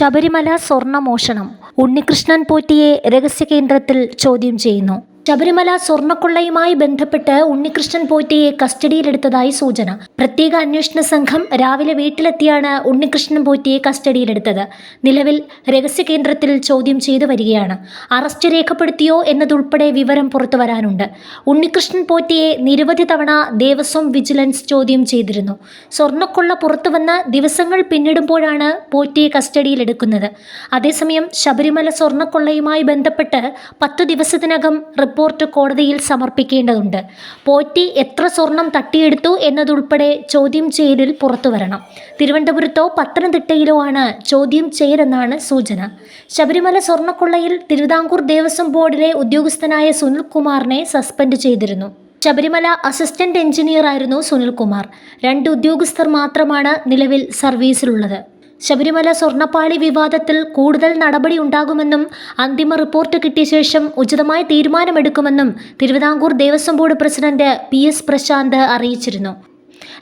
ശബരിമല സ്വർണമോഷണം ഉണ്ണികൃഷ്ണൻ പോറ്റിയെ രഹസ്യ കേന്ദ്രത്തിൽ ചോദ്യം ചെയ്യുന്നു. ശബരിമല സ്വർണക്കൊള്ളയുമായി ബന്ധപ്പെട്ട് ഉണ്ണികൃഷ്ണൻ പോറ്റയെ കസ്റ്റഡിയിലെടുത്തതായി സൂചന. പ്രത്യേക അന്വേഷണ സംഘം രാവിലെ വീട്ടിലെത്തിയാണ് ഉണ്ണികൃഷ്ണൻ പോറ്റയെ കസ്റ്റഡിയിലെടുത്തത്. നിലവിൽ രഹസ്യ കേന്ദ്രത്തിൽ ചോദ്യം ചെയ്തു വരികയാണ്. അറസ്റ്റ് രേഖപ്പെടുത്തിയോ എന്നതുൾപ്പെടെ വിവരം പുറത്തുവരാനുണ്ട് ഉണ്ണികൃഷ്ണൻ പോറ്റയെ നിരവധി തവണ ദേവസ്വം വിജിലൻസ് ചോദ്യം ചെയ്തിരുന്നു. സ്വർണക്കൊള്ള പുറത്തുവന്ന് ദിവസങ്ങൾ പിന്നിടുമ്പോഴാണ് പോറ്റയെ കസ്റ്റഡിയിലെടുക്കുന്നത്. അതേസമയം ശബരിമല സ്വർണക്കൊള്ളയുമായി ബന്ധപ്പെട്ട് പത്തു ദിവസത്തിനകം റിപ്പോർട്ട് കോടതിയിൽ സമർപ്പിക്കേണ്ടതുണ്ട്. പോറ്റി എത്ര സ്വർണം തട്ടിയെടുത്തു എന്നതുൾപ്പെടെ ചോദ്യം ചെയ്യലിൽ പുറത്തുവരണം. തിരുവനന്തപുരത്തോ പത്തനംതിട്ടയിലോ ആണ് ചോദ്യം ചെയ്യലെന്നാണ് സൂചന. ശബരിമല സ്വർണക്കൊള്ളയിൽ തിരുവിതാംകൂർ ദേവസ്വം ബോർഡിലെ ഉദ്യോഗസ്ഥനായ സുനിൽകുമാറിനെ സസ്പെൻഡ് ചെയ്തിരുന്നു. ശബരിമല അസിസ്റ്റന്റ് എഞ്ചിനീയർ ആയിരുന്നു സുനിൽകുമാർ. രണ്ട് ഉദ്യോഗസ്ഥർ മാത്രമാണ് നിലവിൽ സർവീസിലുള്ളത്. ശബരിമല സ്വർണപ്പാളി വിവാദത്തിൽ കൂടുതൽ നടപടി ഉണ്ടാകുമെന്നും അന്തിമ റിപ്പോർട്ട് കിട്ടിയ ശേഷം ഉചിതമായ തീരുമാനമെടുക്കുമെന്നും Travancore Devaswom board president P S Prashanth അറിയിച്ചിരുന്നു.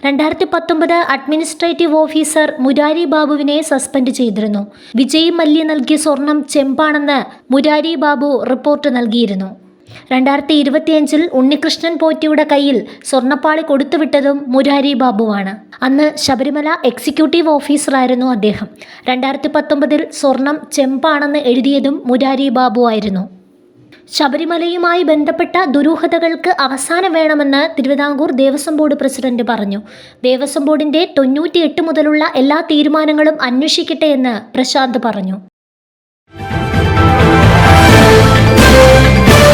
രണ്ടായിരത്തി പത്തൊമ്പത് അഡ്മിനിസ്ട്രേറ്റീവ് ഓഫീസർ മുരാരി ബാബുവിനെ സസ്പെൻഡ് ചെയ്തിരുന്നു. വിജയ് മല്യ നൽകിയ സ്വർണം ചെമ്പാണെന്ന് മുരാരി ബാബു റിപ്പോർട്ട് നൽകിയിരുന്നു. രണ്ടായിരത്തി ഇരുപത്തിയഞ്ചിൽ ഉണ്ണികൃഷ്ണൻ പോറ്റിയുടെ കയ്യിൽ സ്വർണപ്പാളി കൊടുത്തുവിട്ടതും മുരാരി ബാബുവാണ്. അന്ന് ശബരിമല എക്സിക്യൂട്ടീവ് ഓഫീസറായിരുന്നു അദ്ദേഹം. രണ്ടായിരത്തി പത്തൊമ്പതിൽ സ്വർണം ചെമ്പാണെന്ന് എഴുതിയതും മുരാരി ബാബു ആയിരുന്നു. ശബരിമലയുമായി ബന്ധപ്പെട്ട ദുരൂഹതകൾക്ക് അവസാനം വേണമെന്ന് തിരുവിതാംകൂർ ദേവസ്വം ബോർഡ് പ്രസിഡന്റ് പറഞ്ഞു. ദേവസ്വം ബോർഡിന്റെ തൊണ്ണൂറ്റിയെട്ട് മുതലുള്ള എല്ലാ തീരുമാനങ്ങളും അന്വേഷിക്കട്ടെ എന്ന് പ്രശാന്ത് പറഞ്ഞു.